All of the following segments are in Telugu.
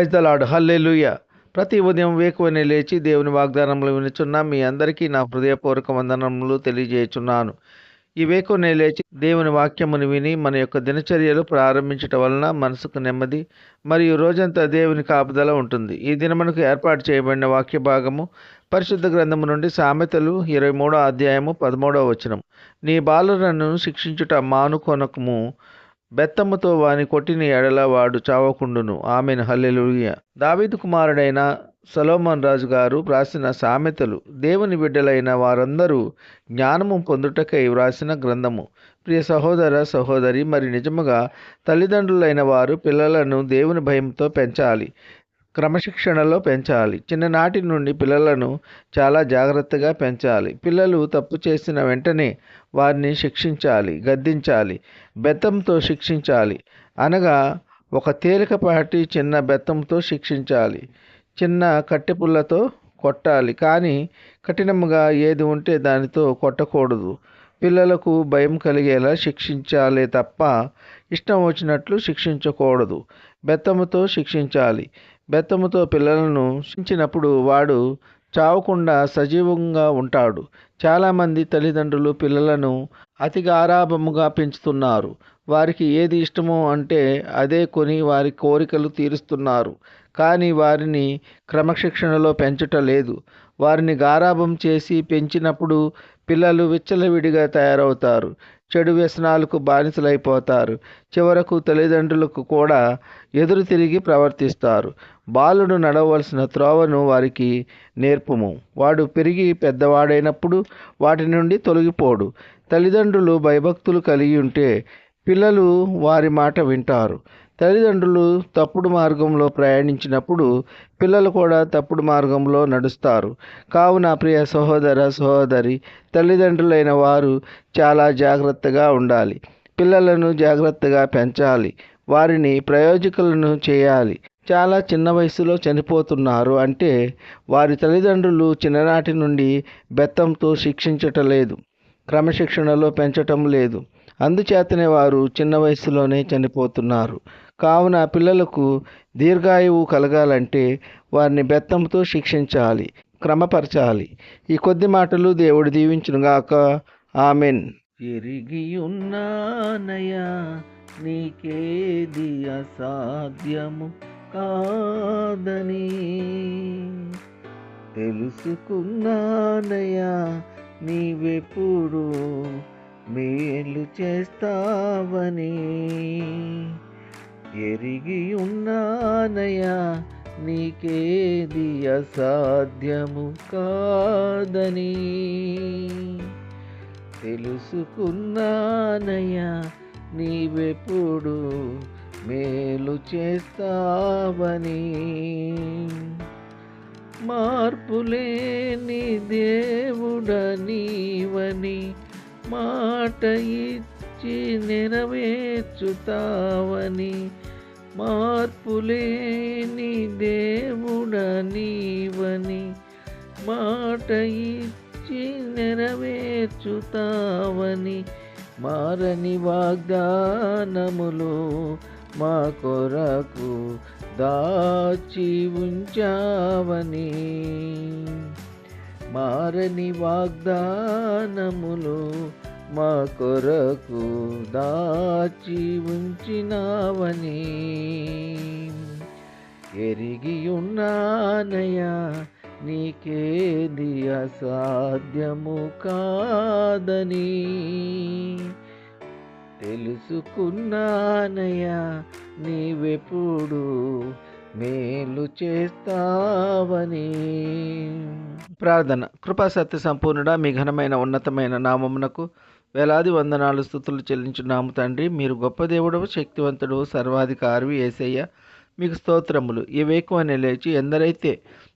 ప్రైజ్ ద లాడ్ హల్లెలూయ. ప్రతి ఉదయం వేకువనే లేచి దేవుని వాగ్దానములు వినుచున్న మీ అందరికీ నా హృదయపూర్వక వందనములు తెలియజేయుచున్నాను. ఈ వేకువనే లేచి దేవుని వాక్యమును విని మన యొక్క దినచర్యలు ప్రారంభించటం వలన మనసుకు నెమ్మది మరియు రోజంతా దేవుని కాపుదల ఉంటుంది. ఈ దినమునకు ఏర్పాటు చేయబడిన వాక్య భాగము పరిశుద్ధ గ్రంథము నుండి సామెతలు ఇరవై మూడో అధ్యాయము పదమూడవ వచనం నీ బాలురను శిక్షించుట మానుకొనకము. బెత్తముతో వాని కొట్టిన ఎడల వాడు చావకుండును. ఆమెను. హల్లెలుయ. దావీదు కుమారుడైన సలోమన్ రాజు గారు వ్రాసిన సామెతలు దేవుని బిడ్డలైన వారందరూ జ్ఞానము పొందుటకై వ్రాసిన గ్రంథము. ప్రియ సహోదర సహోదరి మరి నిజముగా తల్లిదండ్రులైన వారు పిల్లలను దేవుని భయంతో పెంచాలి. క్రమశిక్షణలో పెంచాలి. చిన్ననాటి నుండి పిల్లలను చాలా జాగ్రత్తగా పెంచాలి. పిల్లలు తప్పు చేసిన వెంటనే వారిని శిక్షించాలి గద్దించాలి బెత్తంతో శిక్షించాలి అనగా ఒక తేలికపాటి చిన్న బెత్తంతో శిక్షించాలి. చిన్న కట్టెపుల్లతో కొట్టాలి కానీ కఠినముగా ఏది ఉంటే దానితో కొట్టకూడదు. పిల్లలకు భయం కలిగేలా శిక్షించాలే తప్ప ఇష్టం వచ్చినట్లు శిక్షించకూడదు. బెత్తముతో శిక్షించాలి. బెత్తముతో పిల్లలను శిక్షించినప్పుడు వాడు చావకుండా సజీవంగా ఉంటాడు. చాలామంది తల్లిదండ్రులు పిల్లలను అతి గారాభముగా పెంచుతున్నారు. వారికి ఏది ఇష్టమో అంటే అదే కొని వారి కోరికలు తీరుస్తున్నారు. కానీ వారిని క్రమశిక్షణలో పెంచటలేదు. వారిని గారాభం చేసి పెంచినప్పుడు పిల్లలు విచ్చలవిడిగా తయారవుతారు. చెడు వ్యసనాలకు బానిసలైపోతారు. చివరకు తల్లిదండ్రులకు కూడా ఎదురు తిరిగి ప్రవర్తిస్తారు. బాలుడు నడవలసిన త్రోవను వారికి నేర్పుము. వాడు పెరిగి పెద్దవాడైనప్పుడు వాటి నుండి తొలగిపోడు. తల్లిదండ్రులు భయభక్తులు కలిగి ఉంటే పిల్లలు వారి మాట వింటారు. తల్లిదండ్రులు తప్పుడు మార్గంలో ప్రయాణించినప్పుడు పిల్లలు కూడా తప్పుడు మార్గంలో నడుస్తారు. కావున ప్రియ సహోదర సహోదరి తల్లిదండ్రులైన వారు చాలా జాగ్రత్తగా ఉండాలి. పిల్లలను జాగ్రత్తగా పెంచాలి. వారిని ప్రయోజకులను చేయాలి. చాలా చిన్న వయసులో చనిపోతున్నారు అంటే వారి తల్లిదండ్రులు చిన్ననాటి నుండి బెత్తంతో శిక్షించటం లేదు క్రమశిక్షణలో పెంచటం లేదు. అందుచేతనే వారు చిన్న వయసులోనే చనిపోతున్నారు. కావున పిల్లలకు దీర్ఘాయువు కలగాలంటే వారిని బెత్తంతో శిక్షించాలి క్రమపరచాలి. ఈ కొద్ది మాటలు దేవుడు దీవించునుగాక. ఆమెన్. ఎరిగి ఉన్నానయా నీకేది అసాధ్యము కాదని. తెలుసుకున్నానయా నీవెప్పుడు మేలు చేస్తావని. ఎరిగి ఉన్నానయా నీకేది అసాధ్యము కాదని. తెలుసుకున్నానయ్యా నీవెప్పుడు మేలు చేస్తావని. మార్పులేని దేవుడ నీవని మాట ఇచ్చి నెరవేర్చుతావని మార్పులేని దేవుడ నీవని మాట ఇచ్చి నెరవేర్చుతావని మారని వాగ్దానములు మా కొరకు దాచి ఉంచావని మారని వాగ్దానములు మా కొరకు దాచి ఉంచినావని. ఎరిగి ఉన్నానయా నీకేది అసాధ్యము కాదని. తెలుసుకున్నానయ్యా నీవెప్పుడు మేలు చేస్తావని. ప్రార్థన. కృపా సత్య సంపూర్ణుడా మీ ఘనమైన ఉన్నతమైన నామమునకు వేలాది వందనాలు స్థుతులు చెల్లించున్నాము తండ్రి. మీరు గొప్ప దేవుడు శక్తివంతుడు సర్వాధికారి ఏసయ్య. మీకు స్తోత్రములు. ఈ వేకువని లేచి ఎందరైతే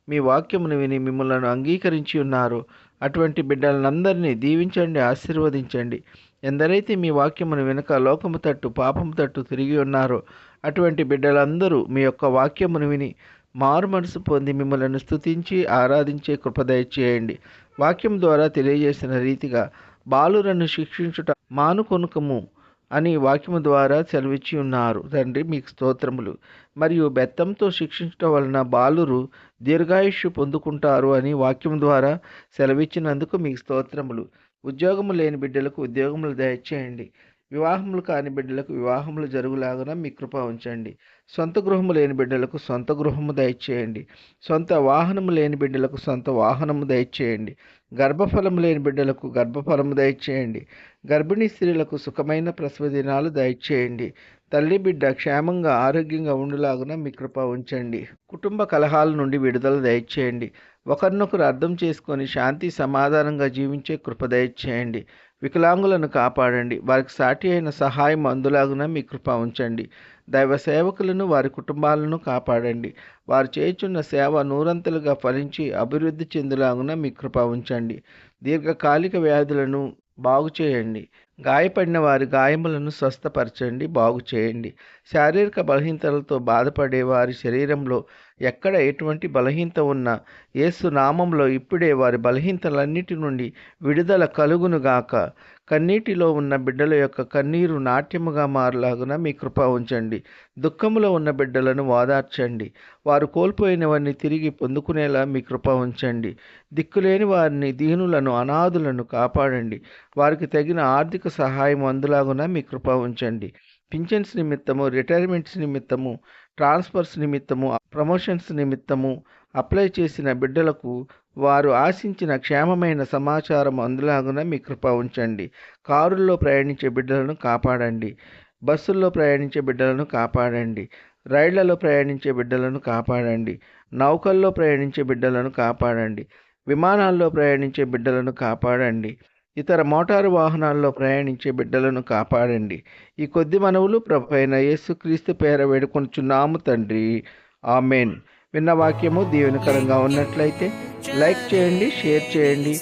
మీ వాక్యమును విని మిమ్మల్ని అంగీకరించి ఉన్నారో అటువంటి బిడ్డలందరినీ దీవించండి ఆశీర్వదించండి. ఎందరైతే మీ వాక్యమును వెనుక లోకము తట్టు పాపము తట్టు తిరిగి ఉన్నారో అటువంటి బిడ్డలందరూ మీ యొక్క వాక్యమును విని మారు మనసు పొంది మిమ్మల్ని స్తుతించి ఆరాధించే కృపదయ చేయండి వాక్యం ద్వారా తెలియజేసిన రీతిగా బాలురను శిక్షించుట మానుకొనుకము అని వాక్యము ద్వారా సెలవిచ్చి ఉన్నారు. తండ్రి మీకు స్తోత్రములు. మరియు బెత్తంతో శిక్షించడం వలన బాలురు దీర్ఘాయుష్యు పొందుకుంటారు అని వాక్యం ద్వారా సెలవిచ్చినందుకు మీకు స్తోత్రములు. ఉద్యోగము లేని బిడ్డలకు ఉద్యోగములు దయచేయండి. వివాహములు కాని బిడ్డలకు వివాహములు జరుగులాగున మీ కృప ఉంచండి. సొంత గృహము లేని బిడ్డలకు సొంత గృహము దయచేయండి. సొంత వాహనము లేని బిడ్డలకు సొంత వాహనము దయచేయండి. గర్భఫలము లేని బిడ్డలకు గర్భఫలము దయచేయండి. గర్భిణీ స్త్రీలకు సుఖమైన ప్రసవ దినాలు దయచేయండి. తల్లి బిడ్డ క్షేమంగా ఆరోగ్యంగా ఉండులాగున మీ కృప ఉంచండి. కుటుంబ కలహాల నుండి విడుదల దయచేయండి. ఒకరినొకరు అర్థం చేసుకొని శాంతి సమాధానంగా జీవించే కృప దయచేయండి. వికలాంగులను కాపాడండి. వారికి సాటి అయిన సహాయం అందులాగున మీ కృప ఉంచండి. దైవ సేవకులను వారి కుటుంబాలను కాపాడండి. వారు చేయుచున్న సేవ నూరంతలుగా ఫలించి అభివృద్ధి చెందులాగున మీ కృప ఉంచండి. దీర్ఘకాలిక వ్యాధులను బాగు చేయండి గాయపడిన వారి గాయములను స్వస్థపరచండి బాగు చేయండి. శారీరక బలహీనతలతో బాధపడే వారి శరీరంలో ఎక్కడ ఎటువంటి బలహీనత ఉన్నా యేసు నామంలో ఇప్పుడే వారి బలహీనతలన్నిటి నుండి విడుదల కలుగునుగాక కన్నీటిలో ఉన్న బిడ్డల యొక్క కన్నీరు నాట్యముగా మారలాగున మీ కృప ఉంచండి. దుఃఖములో ఉన్న బిడ్డలను ఓదార్చండి వారు కోల్పోయినవన్నీ తిరిగి పొందుకునేలా మీ కృప ఉంచండి. దిక్కులేని వారిని దీనులను అనాథులను కాపాడండి. వారికి తగిన ఆర్థిక సహాయం అందులాగున మీ కృప ఉంచండి. పింఛన్స్ నిమిత్తము రిటైర్మెంట్స్ నిమిత్తము ట్రాన్స్ఫర్స్ నిమిత్తము ప్రమోషన్స్ నిమిత్తము అప్లై చేసిన బిడ్డలకు వారు ఆశించిన క్షేమమైన సమాచారం అందులాగున మీ కృప ఉంచండి. కారుల్లో ప్రయాణించే బిడ్డలను కాపాడండి. బస్సుల్లో ప్రయాణించే బిడ్డలను కాపాడండి. రైళ్ళలో ప్రయాణించే బిడ్డలను కాపాడండి. నౌకల్లో ప్రయాణించే బిడ్డలను కాపాడండి. విమానాల్లో ప్రయాణించే బిడ్డలను కాపాడండి. ఇతర మోటారు వాహనాల్లో ప్రయాణించే బిడ్డలను కాపాడండి. ఈ కొద్ది మనవులు ప్రభు యేసుక్రీస్తు పేర వేడుకొంచున్నాము తండ్రి. ఆమెన్. విన్న వాక్యము దీవెనకరంగా ఉన్నట్లయితే లైక్ చేయండి షేర్ చేయండి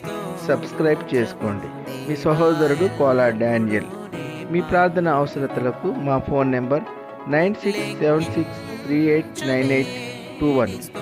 సబ్స్క్రైబ్ చేసుకోండి. మీ సహోదరుడు కోలా డానియల్. మీ ప్రార్థన అవసరతలకు మా phone number nine six seven six three eight nine eight two one.